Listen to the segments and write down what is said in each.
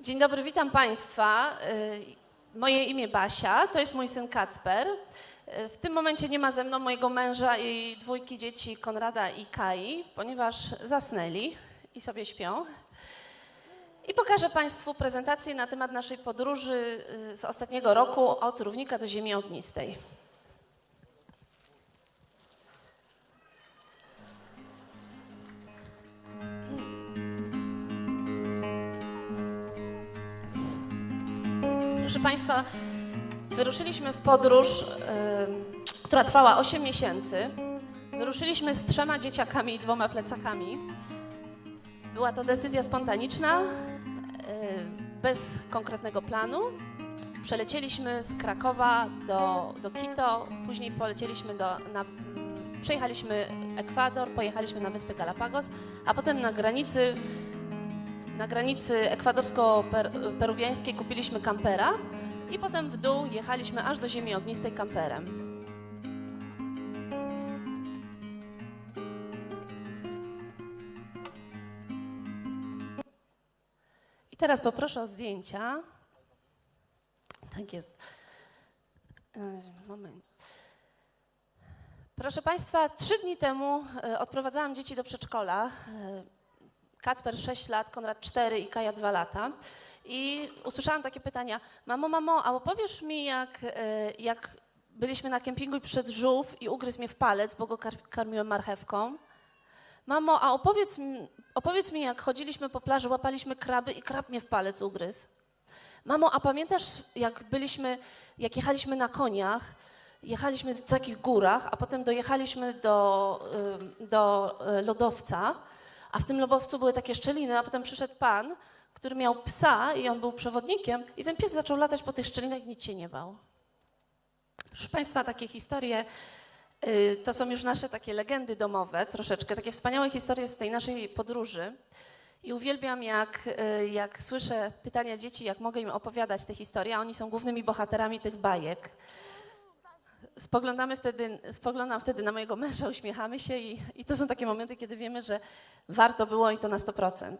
Dzień dobry, witam Państwa. Y, Moje imię Basia, to jest mój syn Kacper. Y, W tym momencie nie ma ze mną mojego męża i dwójki dzieci Konrada i Kai, ponieważ zasnęli i sobie śpią. I pokażę Państwu prezentację na temat naszej podróży y, z ostatniego roku od równika do Ziemi Ognistej. Proszę Państwa, wyruszyliśmy w podróż, y, która trwała 8 miesięcy. Wyruszyliśmy z trzema dzieciakami i dwoma plecakami. Była to decyzja spontaniczna, y, bez konkretnego planu. Przelecieliśmy z Krakowa do, do Quito, później polecieliśmy do, na, przejechaliśmy Ekwador, pojechaliśmy na wyspę Galapagos, a potem na granicy na granicy ekwadorsko-peruwiańskiej kupiliśmy kampera i potem w dół jechaliśmy aż do ziemi ognistej kamperem. I teraz poproszę o zdjęcia. Tak jest. E, Moment. Proszę Państwa, trzy dni temu e, odprowadzałam dzieci do przedszkola. E, Kacper 6 lat, Konrad 4 i Kaja 2 lata. I usłyszałam takie pytania: Mamo, mamo, a opowiesz mi, jak, e, jak byliśmy na kempingu i przyszedł żółw i ugryzł mnie w palec, bo go kar- karmiłem marchewką? Mamo, a opowiedz, opowiedz mi, jak chodziliśmy po plaży, łapaliśmy kraby i krab mnie w palec ugryzł. Mamo, a pamiętasz, jak byliśmy, jak jechaliśmy na koniach, jechaliśmy w takich górach, a potem dojechaliśmy do, do y, lodowca, a w tym lodowcu były takie szczeliny, a potem przyszedł pan, który miał psa i on był przewodnikiem i ten pies zaczął latać po tych szczelinach i nic się nie bał. Proszę Państwa, takie historie y, to są już nasze takie legendy domowe, troszeczkę, takie wspaniałe historie z tej naszej podróży. I uwielbiam, jak, y, jak słyszę pytania dzieci, jak mogę im opowiadać te historie, a oni są głównymi bohaterami tych bajek. Spoglądamy wtedy, spoglądam wtedy na mojego męża, uśmiechamy się i, i to są takie momenty, kiedy wiemy, że warto było i to na 100%.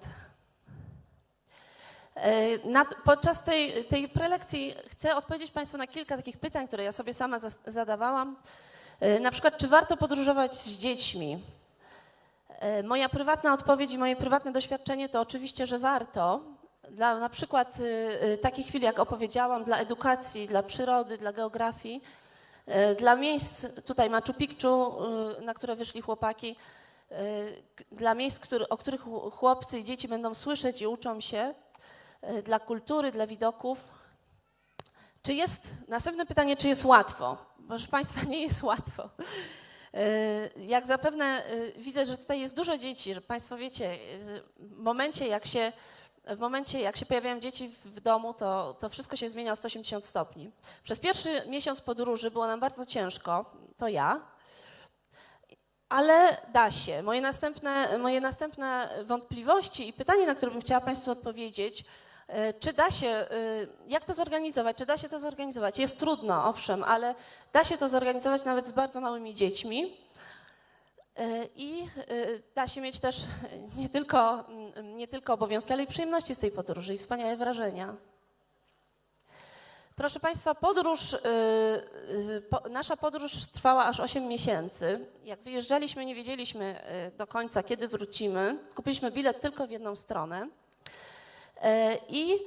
E, Na, podczas tej, tej prelekcji chcę odpowiedzieć Państwu na kilka takich pytań, które ja sobie sama zadawałam. E, Na przykład, czy warto podróżować z dziećmi? E, Moja prywatna odpowiedź i moje prywatne doświadczenie to oczywiście, że warto. Dla na przykład takich chwil, jak opowiedziałam, dla edukacji, dla przyrody, dla geografii, dla miejsc, tutaj Machu Picchu, y, na które wyszli chłopaki, k- dla miejsc, o których ch- chłopcy i dzieci będą słyszeć i uczą się, dla kultury, dla widoków. Czy jest, następne pytanie, czy jest łatwo? Proszę Państwa, nie jest łatwo. Jak zapewne widzę, że tutaj jest dużo dzieci, że Państwo wiecie, w momencie jak się, w momencie jak się pojawiają dzieci w, domu, to, to wszystko się zmienia o 180 stopni. Przez pierwszy miesiąc podróży było nam bardzo ciężko, to ja, ale da się. Moje następne, moje następne wątpliwości i pytanie, na które bym chciała Państwu odpowiedzieć, e, czy da się, e, jak to zorganizować? Czy da się to zorganizować? Jest trudno, owszem, ale da się to zorganizować nawet z bardzo małymi dziećmi. E, I e, da się mieć też nie tylko, nie tylko obowiązki, ale i przyjemności z tej podróży i wspaniałe wrażenia. Proszę Państwa, podróż, po, nasza podróż trwała aż 8 miesięcy. Jak wyjeżdżaliśmy, nie wiedzieliśmy do końca, kiedy wrócimy. Kupiliśmy bilet tylko w jedną stronę. E, I, e,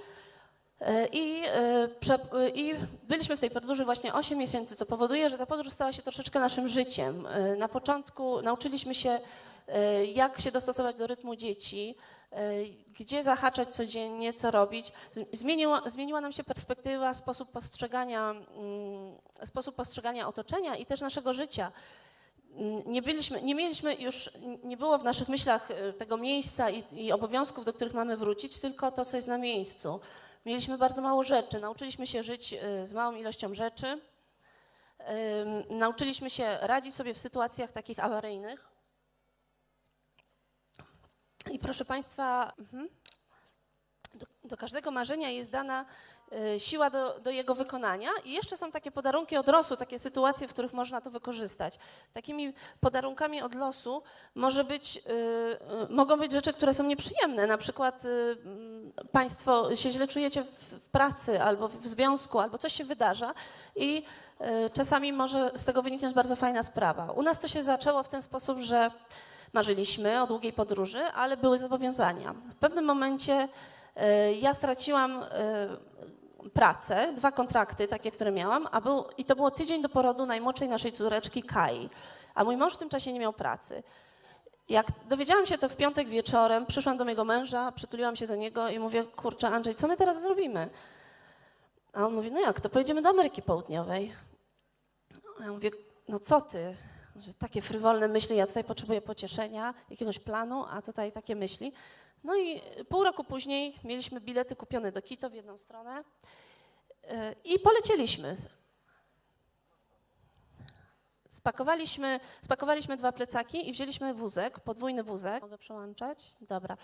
i, e, prze, e, I byliśmy w tej podróży właśnie 8 miesięcy, co powoduje, że ta podróż stała się troszeczkę naszym życiem. E, Na początku nauczyliśmy się, jak się dostosować do rytmu dzieci, gdzie zahaczać codziennie, co robić. Zmieniła, zmieniła nam się perspektywa, sposób postrzegania, mm, sposób postrzegania otoczenia i też naszego życia. Mm, Nie, byliśmy, nie mieliśmy już, nie było w naszych myślach tego miejsca i, i obowiązków, do których mamy wrócić, tylko to, co jest na miejscu. Mieliśmy bardzo mało rzeczy, nauczyliśmy się żyć e, z małą ilością rzeczy, nauczyliśmy się radzić sobie w sytuacjach takich awaryjnych. I proszę Państwa, mhm. Do- każdego marzenia jest dana siła do, do jego wykonania i jeszcze są takie podarunki od losu, takie sytuacje, w których można to wykorzystać. Takimi podarunkami od losu może być, e, e, mogą być rzeczy, które są nieprzyjemne, na przykład e, m, Państwo się źle czujecie w, w pracy albo w związku, albo coś się wydarza i czasami może z tego wyniknąć bardzo fajna sprawa. U nas to się zaczęło w ten sposób, że marzyliśmy o długiej podróży, ale były zobowiązania. W pewnym momencie ja straciłam e, pracę, dwa kontrakty takie, które miałam, a był, i to było tydzień do porodu najmłodszej naszej córeczki Kai, a mój mąż w tym czasie nie miał pracy. Jak dowiedziałam się to w piątek wieczorem, przyszłam do mojego męża, przytuliłam się do niego i mówię, kurczę Andrzej, co my teraz zrobimy? A on mówi, no jak, to pojedziemy do Ameryki Południowej. A ja mówię, no co ty? Takie frywolne myśli, ja tutaj potrzebuję pocieszenia, jakiegoś planu, a tutaj takie myśli. No i pół roku później mieliśmy bilety kupione do Quito w jedną stronę yy, i polecieliśmy. Spakowaliśmy, spakowaliśmy dwa plecaki i wzięliśmy wózek, podwójny wózek. Mogę przełączać? Dobra.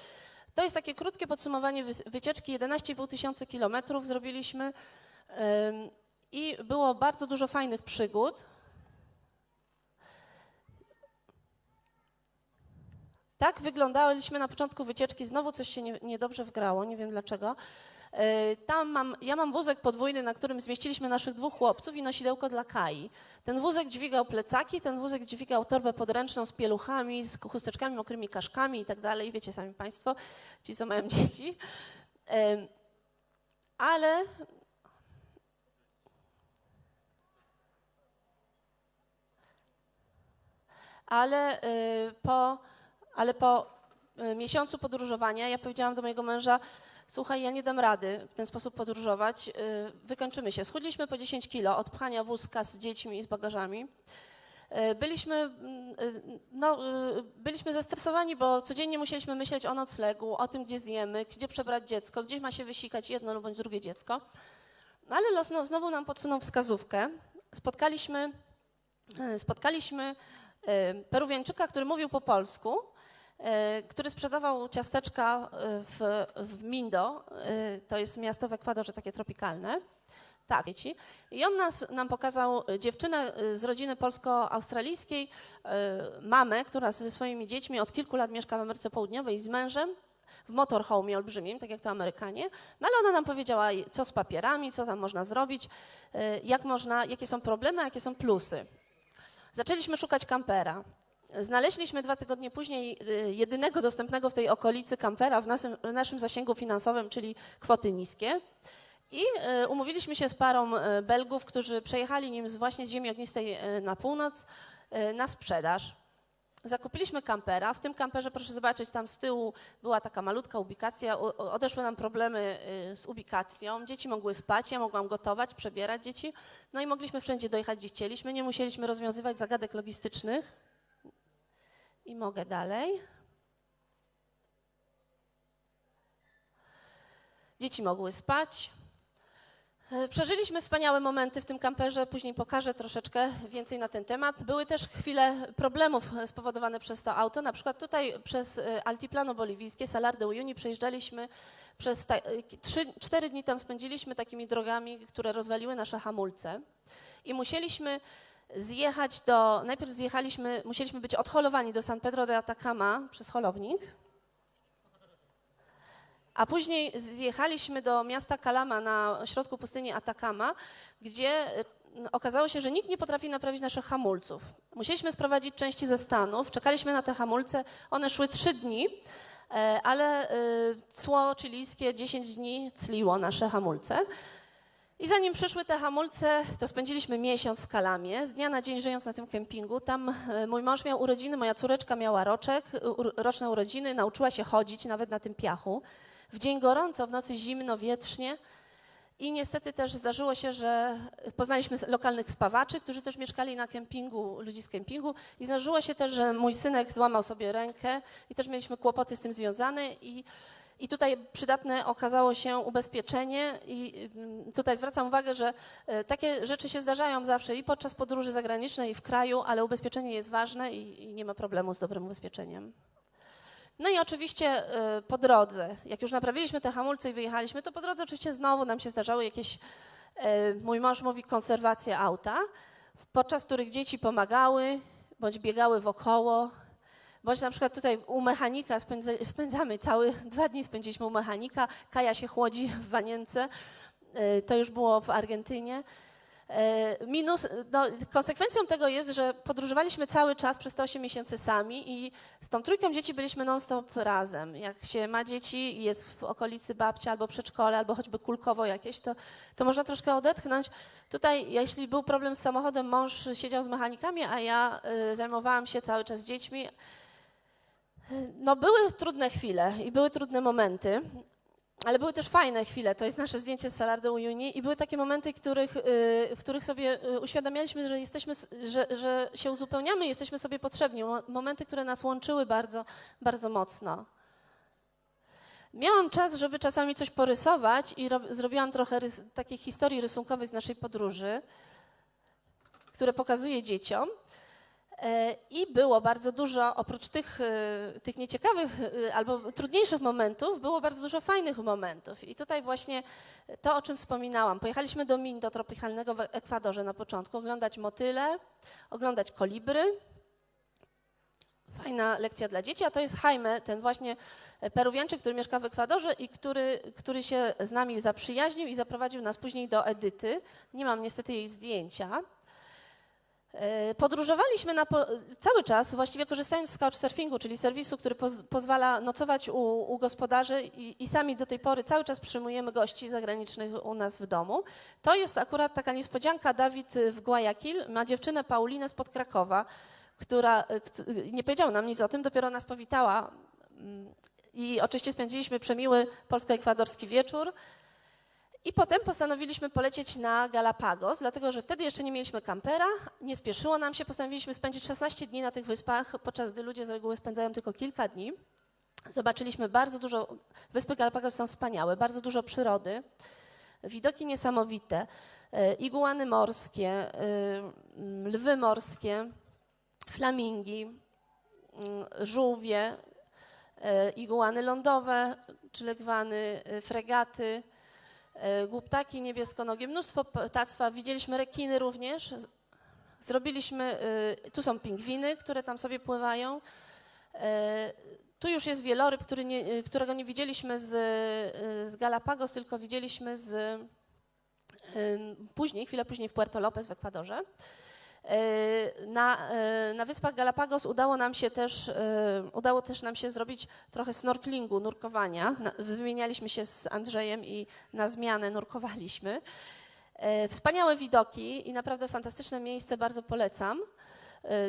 To jest takie krótkie podsumowanie wy- wycieczki. 11,5 tysiąca kilometrów zrobiliśmy i było bardzo dużo fajnych przygód. Tak wyglądaliśmy na początku wycieczki. Znowu coś się nie, niedobrze wgrało, nie wiem dlaczego. Yy, Tam mam, ja mam wózek podwójny, na którym zmieściliśmy naszych dwóch chłopców i nosidełko dla Kai. Ten wózek dźwigał plecaki, ten wózek dźwigał torbę podręczną z pieluchami, z chusteczkami, mokrymi kaszkami i tak dalej. Wiecie sami Państwo, ci co mają dzieci. Ym, Ale ale y, po, ale po y, miesiącu podróżowania ja powiedziałam do mojego męża, słuchaj, ja nie dam rady w ten sposób podróżować, y, wykończymy się. Schudliśmy po 10 kilo od pchania wózka z dziećmi i z bagażami. Y, Byliśmy, mm, no, byliśmy zestresowani, bo codziennie musieliśmy myśleć o noclegu, o tym, gdzie zjemy, gdzie przebrać dziecko, gdzie ma się wysikać jedno bądź drugie dziecko. No, ale los no, znowu nam podsunął wskazówkę. Spotkaliśmy, spotkaliśmy Peruwiańczyka, który mówił po polsku, który sprzedawał ciasteczka y, w, w Mindo, y, to jest miasto w Ekwadorze takie tropikalne. Tak, dzieci. I on nas, nam pokazał dziewczynę z rodziny polsko-australijskiej, mamę, która ze swoimi dziećmi od kilku lat mieszka w Ameryce Południowej z mężem w motorhome olbrzymim, tak jak to Amerykanie. No ale ona nam powiedziała, co z papierami, co tam można zrobić, jak można, jakie są problemy, a jakie są plusy. Zaczęliśmy szukać kampera. Znaleźliśmy dwa tygodnie później y, jedynego dostępnego w tej okolicy kampera w naszym, w naszym zasięgu finansowym, czyli kwoty niskie. I y, umówiliśmy się z parą y, Belgów, którzy przejechali nim właśnie z ziemi ognistej na północ na sprzedaż. Zakupiliśmy kampera. W tym kamperze, proszę zobaczyć, tam z tyłu była taka malutka ubikacja. Odeszły nam problemy z ubikacją. Dzieci mogły spać, ja mogłam gotować, przebierać dzieci. No i mogliśmy wszędzie dojechać, gdzie chcieliśmy. Nie musieliśmy rozwiązywać zagadek logistycznych. I mogę dalej. Dzieci mogły spać. E, Przeżyliśmy wspaniałe momenty w tym kamperze, później pokażę troszeczkę więcej na ten temat. Były też chwile problemów spowodowane przez to auto. Na przykład tutaj przez e, Altiplano Boliwijskie, Salar de Uyuni przejeżdżaliśmy przez e, trzy, cztery dni tam spędziliśmy takimi drogami, które rozwaliły nasze hamulce i musieliśmy zjechać do, najpierw zjechaliśmy, musieliśmy być odholowani do San Pedro de Atacama przez holownik, a później zjechaliśmy do miasta Kalama na środku pustyni Atacama, gdzie y, okazało się, że nikt nie potrafi naprawić naszych hamulców. Musieliśmy sprowadzić części ze Stanów, czekaliśmy na te hamulce, one szły trzy dni, e, ale y, cło chilijskie 10 dni cliło nasze hamulce. I zanim przyszły te hamulce, to spędziliśmy miesiąc w Kalamie, z dnia na dzień żyjąc na tym kempingu. Tam e, mój mąż miał urodziny, moja córeczka miała roczek, roczne urodziny, nauczyła się chodzić nawet na tym piachu. W dzień gorąco, w nocy zimno, wietrznie. I niestety też zdarzyło się, że poznaliśmy lokalnych spawaczy, którzy też mieszkali na kempingu, ludzi z kempingu. I zdarzyło się też, że mój synek złamał sobie rękę i też mieliśmy kłopoty z tym związane. I, i tutaj przydatne okazało się ubezpieczenie. I mm, tutaj zwracam uwagę, że e, takie rzeczy się zdarzają zawsze i podczas podróży zagranicznej, i w kraju, ale ubezpieczenie jest ważne i, i nie ma problemu z dobrym ubezpieczeniem. No i oczywiście y, po drodze, jak już naprawiliśmy te hamulce i wyjechaliśmy, to po drodze oczywiście znowu nam się zdarzały jakieś, y, mój mąż mówi, konserwacje auta, podczas których dzieci pomagały, bądź biegały wokoło, bądź na przykład tutaj u mechanika spędza, spędzamy cały, dwa dni spędziliśmy u mechanika, Kaja się chłodzi w wanience, y, to już było w Argentynie. E, Minus, no, konsekwencją tego jest, że podróżowaliśmy cały czas przez te 8 miesięcy sami i z tą trójką dzieci byliśmy non-stop razem. Jak się ma dzieci i jest w okolicy babcia albo przedszkole, albo choćby kulkowo jakieś, to, to można troszkę odetchnąć. Tutaj, jeśli był problem z samochodem, mąż siedział z mechanikami, a ja y, zajmowałam się cały czas dziećmi. No, były trudne chwile i były trudne momenty, ale były też fajne chwile. To jest nasze zdjęcie z Salardą Juni i były takie momenty, których, y, w których sobie y, uświadamialiśmy, że, jesteśmy, że, że się uzupełniamy, jesteśmy sobie potrzebni. Mo- Momenty, które nas łączyły bardzo, bardzo mocno. Miałam czas, żeby czasami coś porysować i rob, zrobiłam trochę rys, takiej historii rysunkowej z naszej podróży, które pokazuję dzieciom. E, I było bardzo dużo, oprócz tych, e, tych nieciekawych e, albo trudniejszych momentów, było bardzo dużo fajnych momentów. I tutaj właśnie to, o czym wspominałam. Pojechaliśmy do Min, do tropikalnego w Ekwadorze na początku, oglądać motyle, oglądać kolibry. Fajna lekcja dla dzieci, a to jest Jaime, ten właśnie Peruwianczyk, który mieszka w Ekwadorze i który, który się z nami zaprzyjaźnił i zaprowadził nas później do Edyty. Nie mam niestety jej zdjęcia. E, Podróżowaliśmy na po, cały czas, właściwie korzystając z couchsurfingu, czyli serwisu, który poz, pozwala nocować u, u gospodarzy i, i sami do tej pory cały czas przyjmujemy gości zagranicznych u nas w domu. To jest akurat taka niespodzianka. Dawid w Guayaquil ma dziewczynę Paulinę spod Krakowa, która e, nie powiedziała nam nic o tym, dopiero nas powitała. Mm, I oczywiście spędziliśmy przemiły polsko-ekwadorski wieczór. I potem postanowiliśmy polecieć na Galapagos, dlatego że wtedy jeszcze nie mieliśmy kampera, nie spieszyło nam się, postanowiliśmy spędzić 16 dni na tych wyspach, podczas gdy ludzie z reguły spędzają tylko kilka dni. Zobaczyliśmy bardzo dużo, wyspy Galapagos są wspaniałe, bardzo dużo przyrody, widoki niesamowite, e, iguany morskie, e, lwy morskie, flamingi, mm, żółwie, e, iguany lądowe, czy legwany, fregaty, głuptaki niebieskonogie, mnóstwo ptactwa. Widzieliśmy rekiny również. Zrobiliśmy, e, tu są pingwiny, które tam sobie pływają. E, Tu już jest wieloryb, który nie, e, którego nie widzieliśmy z, e, z Galapagos, tylko widzieliśmy z, później, chwilę później w Puerto Lopez w Ekwadorze. E, Na, e, na wyspach Galapagos udało nam się też, e, udało też nam się zrobić trochę snorklingu, nurkowania. Wymienialiśmy się z Andrzejem i na zmianę nurkowaliśmy. Wspaniałe widoki i naprawdę fantastyczne miejsce, bardzo polecam.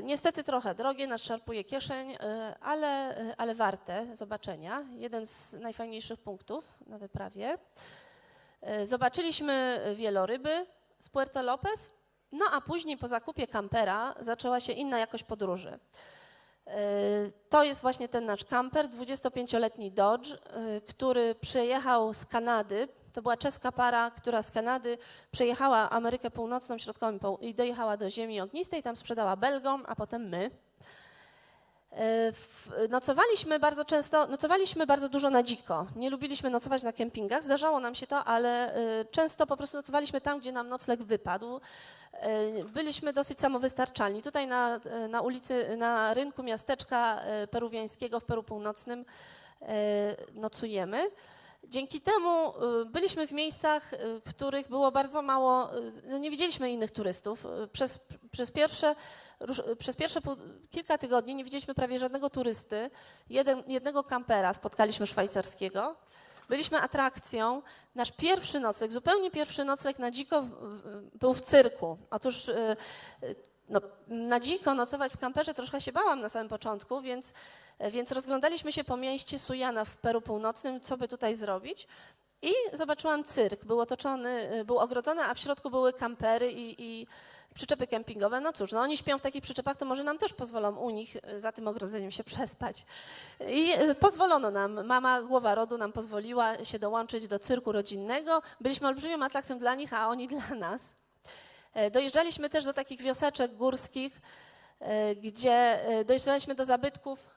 Niestety trochę drogie, nadszarpuje kieszeń, ale, ale warte zobaczenia. Jeden z najfajniejszych punktów na wyprawie. Zobaczyliśmy wieloryby z Puerto Lopez, no a później po zakupie kampera zaczęła się inna jakość podróży. E, To jest właśnie ten nasz kamper, 25-letni Dodge, e, który przyjechał z Kanady. To była czeska para, która z Kanady przejechała Amerykę Północną, Środkową i dojechała do Ziemi Ognistej, tam sprzedała Belgom, a potem my. E, Nocowaliśmy bardzo często, nocowaliśmy bardzo dużo na dziko. Nie lubiliśmy nocować na kempingach, zdarzało nam się to, ale e, często po prostu nocowaliśmy tam, gdzie nam nocleg wypadł. E, Byliśmy dosyć samowystarczalni. Tutaj na, na ulicy, na rynku miasteczka peruwiańskiego w Peru Północnym nocujemy. Dzięki temu e, byliśmy w miejscach, e, w których było bardzo mało, e, no nie widzieliśmy innych turystów. Przez, przez pierwsze, przez pierwsze kilka tygodni nie widzieliśmy prawie żadnego turysty. Jeden, jednego kampera spotkaliśmy szwajcarskiego. Byliśmy atrakcją. Nasz pierwszy nocleg, zupełnie pierwszy nocleg na dziko był w cyrku. Otóż y, y, no, na dziko nocować w kamperze troszkę się bałam na samym początku, więc, więc rozglądaliśmy się po mieście Sujana w Peru Północnym, co by tutaj zrobić. I zobaczyłam cyrk. Był otoczony, był ogrodzony, a w środku były kampery i, i przyczepy kempingowe. No cóż, no oni śpią w takich przyczepach, to może nam też pozwolą u nich za tym ogrodzeniem się przespać. I y, pozwolono nam, mama głowa rodu nam pozwoliła się dołączyć do cyrku rodzinnego. Byliśmy olbrzymią atrakcją dla nich, a oni dla nas. E, Dojeżdżaliśmy też do takich wioseczek górskich, e, gdzie e, dojeżdżaliśmy do zabytków.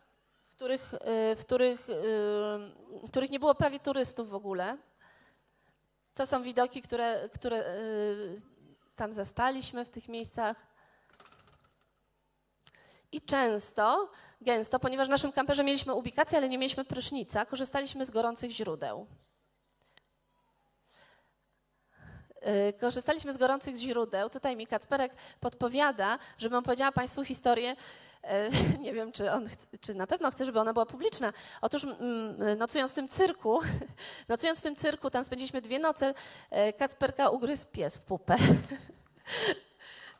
których, y, w których, w których nie było prawie turystów w ogóle. To są widoki, które, które tam zastaliśmy w tych miejscach. I często, gęsto, ponieważ w naszym kamperze mieliśmy ubikację, ale nie mieliśmy prysznica, korzystaliśmy z gorących źródeł. Y, Korzystaliśmy z gorących źródeł. Tutaj mi Kacperek podpowiada, żebym opowiedziała Państwu historię. y, Nie wiem, czy, on, czy na pewno chce, żeby ona była publiczna. Otóż mm, nocując w tym cyrku, nocując w tym cyrku, tam spędziliśmy dwie noce, y, Kacperka ugryzł pies w pupę.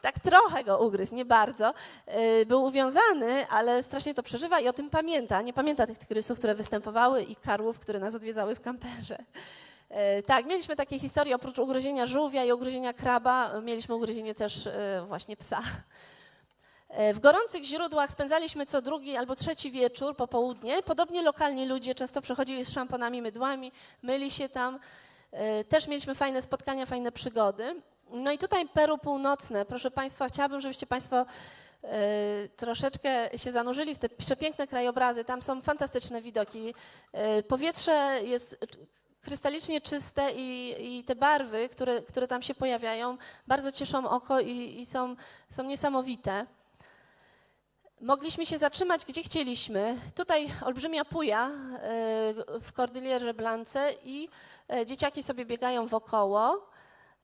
Tak trochę go ugryzł, nie bardzo. Y, Był uwiązany, ale strasznie to przeżywa i o tym pamięta. Nie pamięta tych tygrysów, które występowały i karłów, które nas odwiedzały w kamperze. E, Tak, mieliśmy takie historie, oprócz ugryzienia żółwia i ugryzienia kraba, mieliśmy ugryzienie też e, właśnie psa. E, W gorących źródłach spędzaliśmy co drugi albo trzeci wieczór, popołudnie. Podobnie lokalni ludzie często przychodzili z szamponami, mydłami, myli się tam. Też mieliśmy fajne spotkania, fajne przygody. No i tutaj Peru Północne. Proszę Państwa, chciałabym, żebyście Państwo troszeczkę się zanurzyli w te przepiękne krajobrazy. Tam są fantastyczne widoki. Powietrze jest krystalicznie czyste i, i te barwy, które, które tam się pojawiają, bardzo cieszą oko i, i są, są niesamowite. Mogliśmy się zatrzymać gdzie chcieliśmy. Tutaj olbrzymia puja e, w Cordillierze Blance i e, dzieciaki sobie biegają wokoło.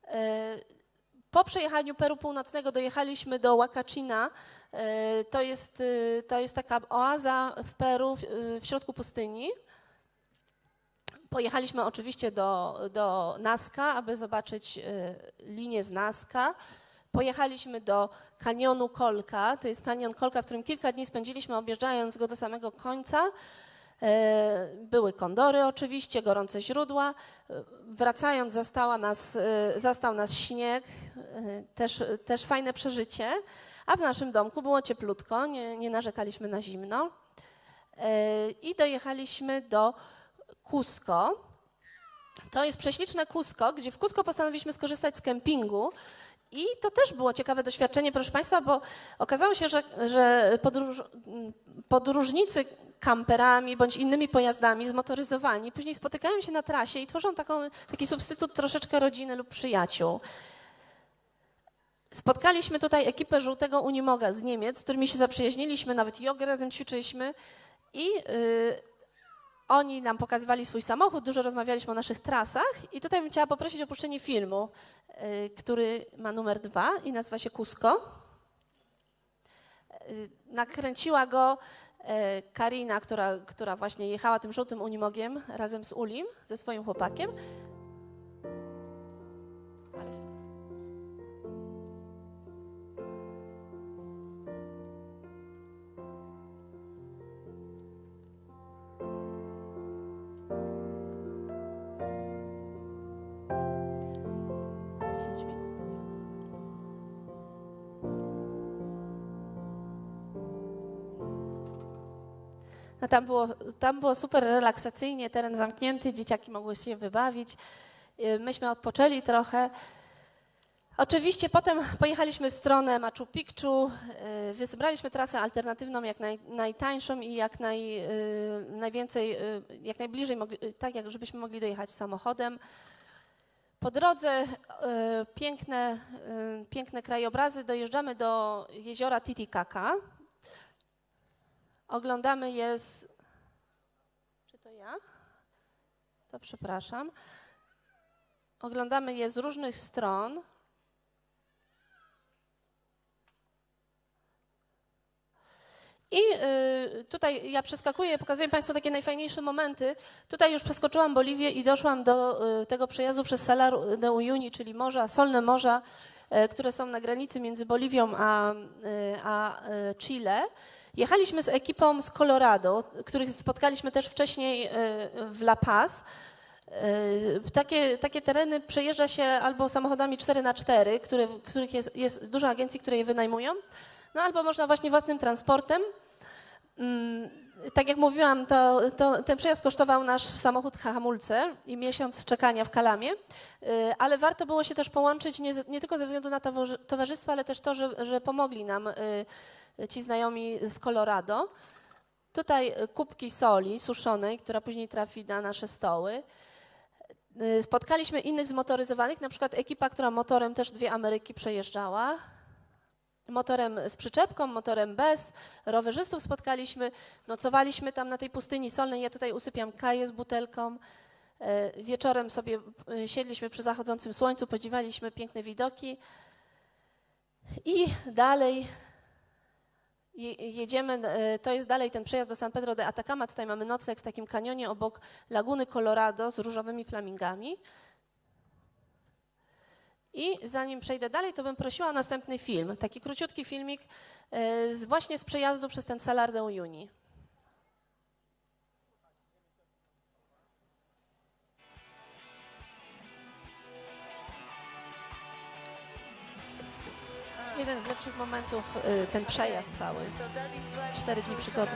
E, Po przejechaniu Peru Północnego dojechaliśmy do Huacachina. To jest, to jest taka oaza w Peru, w środku pustyni. Pojechaliśmy oczywiście do, do Nazca, aby zobaczyć e, linię z Nazca. Pojechaliśmy do kanionu Kolka. To jest kanion Kolka, w którym kilka dni spędziliśmy, objeżdżając go do samego końca. E, Były kondory oczywiście, gorące źródła. E, Wracając zastała nas, zastał nas śnieg, też, też fajne przeżycie. A w naszym domku było cieplutko, nie, nie narzekaliśmy na zimno. I dojechaliśmy do Cusco. To jest prześliczne Cusco, gdzie w Cusco postanowiliśmy skorzystać z kempingu. I to też było ciekawe doświadczenie, proszę Państwa, bo okazało się, że, że podróż, podróżnicy kamperami bądź innymi pojazdami zmotoryzowani później spotykają się na trasie i tworzą taką, taki substytut troszeczkę rodziny lub przyjaciół. Spotkaliśmy tutaj ekipę żółtego Unimoga z Niemiec, z którymi się zaprzyjaźniliśmy, nawet jogę razem ćwiczyliśmy i y, oni nam pokazywali swój samochód, dużo rozmawialiśmy o naszych trasach i tutaj bym chciała poprosić o puszczenie filmu, y, który ma numer dwa i nazywa się Cusco. Y, Nakręciła go y, Karina, która, która właśnie jechała tym żółtym Unimogiem razem z Ulim, ze swoim chłopakiem. 10. No tam, było, tam było super relaksacyjnie, teren zamknięty, dzieciaki mogły się wybawić. Y, myśmy odpoczęli trochę. Oczywiście potem pojechaliśmy w stronę Machu Picchu, y, wybraliśmy trasę alternatywną jak naj, najtańszą i jak naj, y, najwięcej, jak najbliżej, tak jak żebyśmy mogli dojechać samochodem. Po drodze y, piękne, y, piękne krajobrazy, dojeżdżamy do jeziora Titicaca. Oglądamy je z... Czy to ja? To przepraszam. Oglądamy je z różnych stron. I y, tutaj ja przeskakuję, pokazuję Państwu takie najfajniejsze momenty. Tutaj już przeskoczyłam Boliwię i doszłam do y, tego przejazdu przez Salar de Uyuni, czyli morza, solne morza, y, które są na granicy między Boliwią a, a Chile. Jechaliśmy z ekipą z Colorado, których spotkaliśmy też wcześniej w La Paz. Takie, takie tereny przejeżdża się albo samochodami 4x4, które, których jest, jest dużo agencji, które je wynajmują, no albo można właśnie własnym transportem. Mm, Tak jak mówiłam, to, to ten przejazd kosztował nasz samochód hamulce i miesiąc czekania w Kalamie, Y, ale warto było się też połączyć nie, nie tylko ze względu na towarzy- towarzystwo, ale też to, że, że pomogli nam y, ci znajomi z Colorado. Tutaj y, kubki soli suszonej, która później trafi na nasze stoły. Spotkaliśmy innych zmotoryzowanych, na przykład ekipa, która motorem też dwie Ameryki przejeżdżała. Motorem z przyczepką, motorem bez. Rowerzystów spotkaliśmy, nocowaliśmy tam na tej pustyni solnej. Ja tutaj usypiam kaję z butelką. E, Wieczorem sobie e, siedliśmy przy zachodzącym słońcu, podziwialiśmy piękne widoki. I dalej je- jedziemy, e, to jest dalej ten przejazd do San Pedro de Atacama. Tutaj mamy nocleg w takim kanionie obok laguny Colorado z różowymi flamingami. I zanim przejdę dalej, to bym prosiła o następny film, taki króciutki filmik e, z, właśnie z przejazdu przez ten Salar de Uyuni. Jeden z lepszych momentów, e, ten przejazd cały. Cztery dni przygody.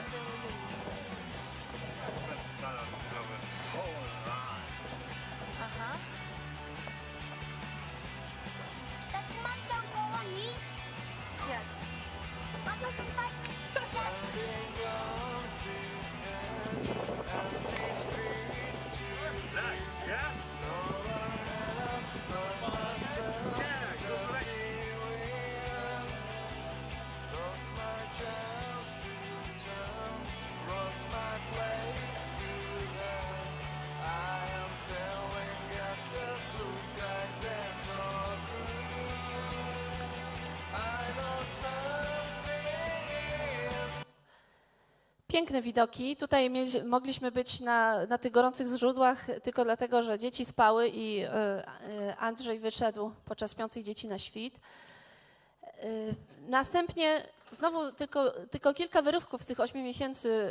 Piękne widoki. Tutaj mieli, mogliśmy być na, na tych gorących źródłach tylko dlatego, że dzieci spały i e, e, Andrzej wyszedł podczas śpiących dzieci na świt. E, Następnie znowu tylko, tylko kilka wyrywków z tych ośmiu miesięcy.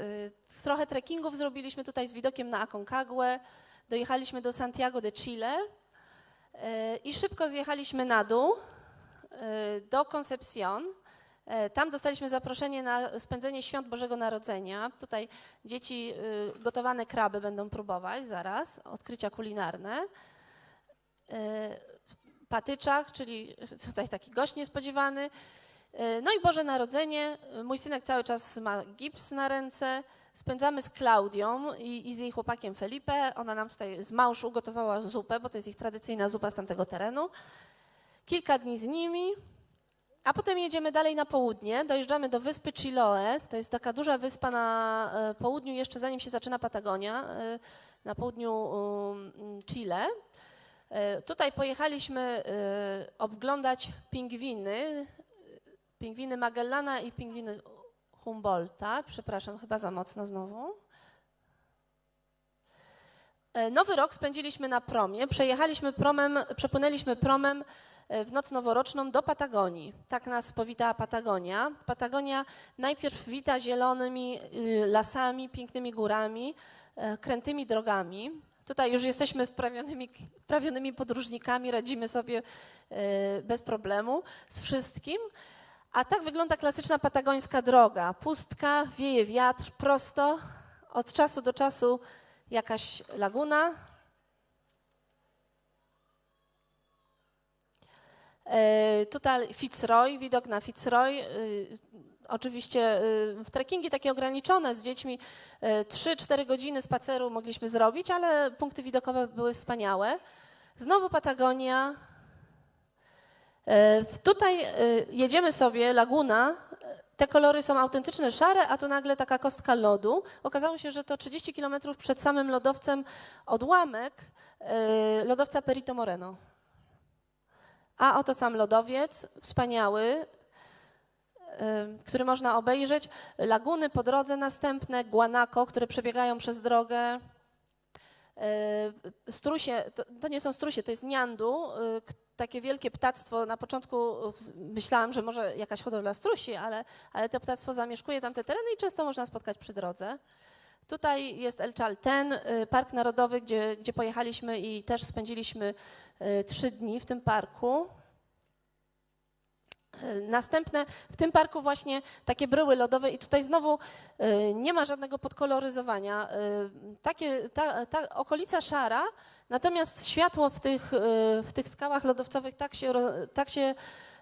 Trochę trekkingów zrobiliśmy tutaj z widokiem na Aconcagua. Dojechaliśmy do Santiago de Chile i szybko zjechaliśmy na dół do Concepcion. E, Tam dostaliśmy zaproszenie na spędzenie świąt Bożego Narodzenia. Tutaj dzieci y, gotowane kraby będą próbować zaraz, odkrycia kulinarne. E, Patyczak, czyli tutaj taki gość niespodziewany. E, No i Boże Narodzenie. Mój synek cały czas ma gips na ręce. Spędzamy z Klaudią i, i z jej chłopakiem Felipe. Ona nam tutaj z małż ugotowała zupę, bo to jest ich tradycyjna zupa z tamtego terenu. Kilka dni z nimi. A potem jedziemy dalej na południe, dojeżdżamy do wyspy Chiloe. To jest taka duża wyspa na e, południu, jeszcze zanim się zaczyna Patagonia, e, na południu um, Chile. E, Tutaj pojechaliśmy obglądać pingwiny, pingwiny Magellana i pingwiny Humboldta. Przepraszam, chyba za mocno znowu. Nowy rok spędziliśmy na promie. Przejechaliśmy promem, przepłynęliśmy promem w noc noworoczną do Patagonii. Tak nas powitała Patagonia. Patagonia najpierw wita zielonymi y, lasami, pięknymi górami, e, krętymi drogami. Tutaj już jesteśmy wprawionymi, wprawionymi podróżnikami, radzimy sobie e, bez problemu z wszystkim. A tak wygląda klasyczna patagońska droga. Pustka, wieje wiatr, prosto, od czasu do czasu jakaś laguna. Tutaj Fitzroy, widok na Fitzroy. E, Oczywiście e, trekkingi takie ograniczone z dziećmi, 3-4 godziny spaceru mogliśmy zrobić, ale punkty widokowe były wspaniałe. Znowu Patagonia. E, Tutaj e, jedziemy sobie, laguna. Te kolory są autentyczne, szare, a tu nagle taka kostka lodu. Okazało się, że to 30 kilometrów przed samym lodowcem odłamek e, lodowca Perito Moreno. A oto sam lodowiec, wspaniały, który można obejrzeć. Laguny po drodze następne, guanaco, które przebiegają przez drogę. E, Strusie, to, to nie są strusie, to jest niandu, e, takie wielkie ptactwo. Na początku myślałam, że może jakaś hodowla strusi, ale, ale to ptactwo zamieszkuje tamte tereny i często można spotkać przy drodze. Tutaj jest El Chalten, e, park narodowy, gdzie, gdzie pojechaliśmy i też spędziliśmy e, trzy dni w tym parku. E, Następne, w tym parku właśnie takie bryły lodowe i tutaj znowu nie ma żadnego podkoloryzowania. Takie, ta, ta okolica szara, natomiast światło w tych, w tych skałach lodowcowych tak się, tak się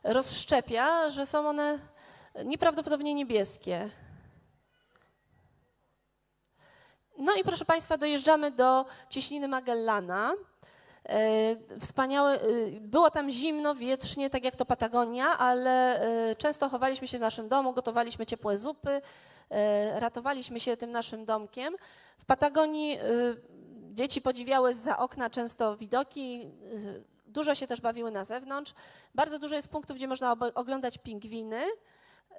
rozszczepia, że są one nieprawdopodobnie niebieskie. No i proszę Państwa, dojeżdżamy do Cieśniny Magellana. E, Wspaniałe, e, było tam zimno, wietrznie, tak jak to Patagonia, ale e, często chowaliśmy się w naszym domu, gotowaliśmy ciepłe zupy, ratowaliśmy się tym naszym domkiem. W Patagonii dzieci podziwiały za okna często widoki, dużo się też bawiły na zewnątrz. Bardzo dużo jest punktów, gdzie można oglądać pingwiny.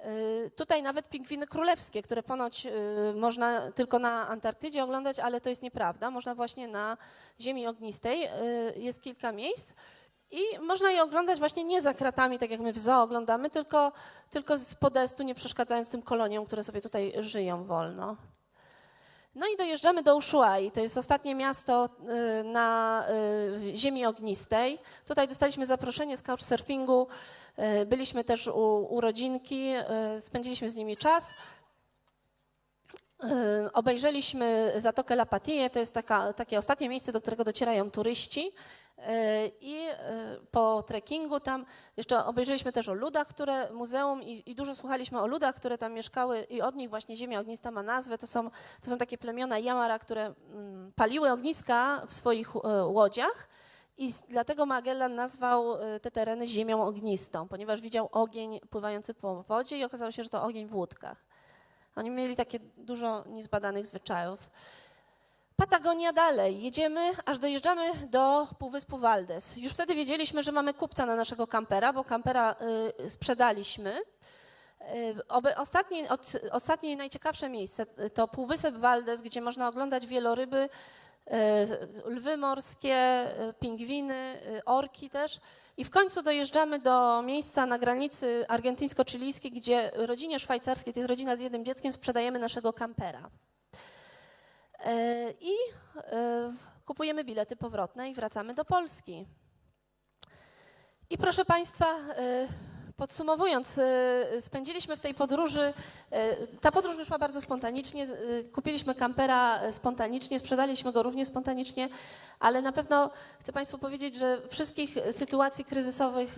Y, Tutaj nawet pingwiny królewskie, które ponoć y, można tylko na Antarktydzie oglądać, ale to jest nieprawda. Można właśnie na Ziemi Ognistej. y, Jest kilka miejsc. I można je oglądać właśnie nie za kratami, tak jak my w zoo oglądamy, tylko, tylko z podestu, nie przeszkadzając tym koloniom, które sobie tutaj żyją wolno. No i dojeżdżamy do Ushuai. To jest ostatnie miasto y, na y, ziemi ognistej. Tutaj dostaliśmy zaproszenie z couchsurfingu. Y, Byliśmy też u, u rodzinki, spędziliśmy z nimi czas. Obejrzeliśmy Zatokę Lapatije, to jest taka, takie ostatnie miejsce, do którego docierają turyści. Y, I y, po trekkingu tam jeszcze obejrzeliśmy też o ludach, które muzeum i, i dużo słuchaliśmy o ludach, które tam mieszkały i od nich właśnie Ziemia Ognista ma nazwę. To są, to są takie plemiona Jamara, które mm, paliły ogniska w swoich e, łodziach. I dlatego Magellan nazwał e, te tereny ziemią ognistą, ponieważ widział ogień pływający po wodzie i okazało się, że to ogień w łódkach. Oni mieli takie dużo niezbadanych zwyczajów. Patagonia dalej. Jedziemy, aż dojeżdżamy do Półwyspu Valdes. Już wtedy wiedzieliśmy, że mamy kupca na naszego kampera, bo kampera y, sprzedaliśmy. Y, ostatnie, od, ostatnie najciekawsze miejsce y, to Półwysep Valdes, gdzie można oglądać wieloryby, y, lwy morskie, y, pingwiny, y, orki też. I w końcu dojeżdżamy do miejsca na granicy argentyńsko-chilijskiej, gdzie rodzinie szwajcarskiej, to jest rodzina z jednym dzieckiem, sprzedajemy naszego kampera. E, I e, kupujemy bilety powrotne i wracamy do Polski. I proszę Państwa, e, podsumowując, e, spędziliśmy w tej podróży, e, ta podróż wyszła bardzo spontanicznie, kupiliśmy kampera spontanicznie, sprzedaliśmy go również spontanicznie, ale na pewno chcę Państwu powiedzieć, że wszystkich sytuacji kryzysowych,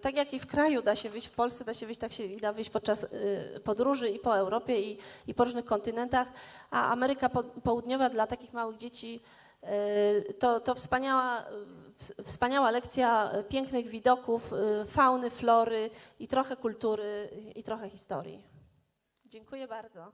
tak jak i w kraju da się wyjść, w Polsce da się wyjść, tak się da wyjść podczas podróży i po Europie i, i po różnych kontynentach, a Ameryka Po- Południowa dla takich małych dzieci to, to wspaniała, wspaniała lekcja pięknych widoków, e, fauny, flory i trochę kultury i trochę historii. Dziękuję bardzo.